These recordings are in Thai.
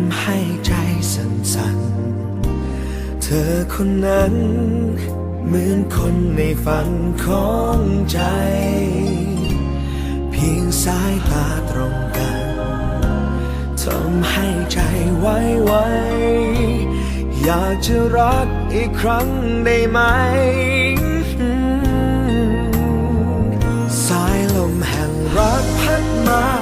ำให้ใจสั่นๆ เธอคนนั้น เหมือนคนในฝันของใจ เพียงสายตาตรงกันทำให้ใจไว้ไวอยากจะรักอีกครั้งได้ไหม สายลมแห่งรักพัดมา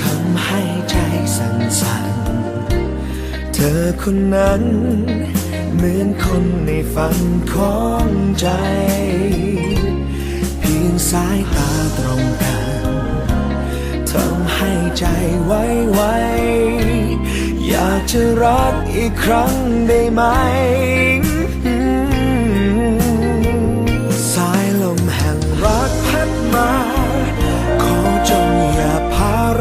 ทำให้ใจสั่นๆเธอคนนั้น เหมือนคนในฝันของใจ เพียงสายตาตรงกันทำให้ใจไว้ไวอยากจะรักอีกครั้งได้ไหม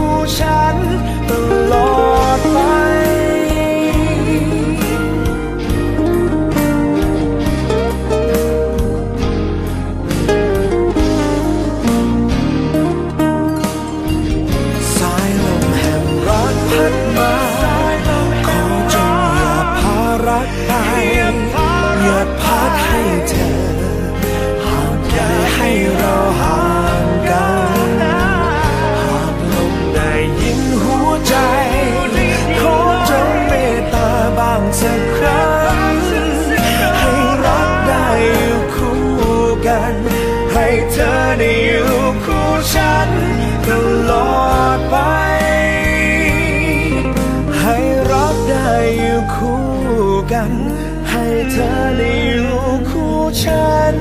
่ มาขอจงอย่าพารักไปอย่าพัดให้เธอห่างไกลให้เราห่างกันหากลมได้ยินหัวใจ ขอจงเมตตาบางสักครั้งให้รักได้อยู่คู่กัน ให้เธอได้อยู่คู่ฉันตลอด กัน ให้เธอได้อยู่คู่ฉัน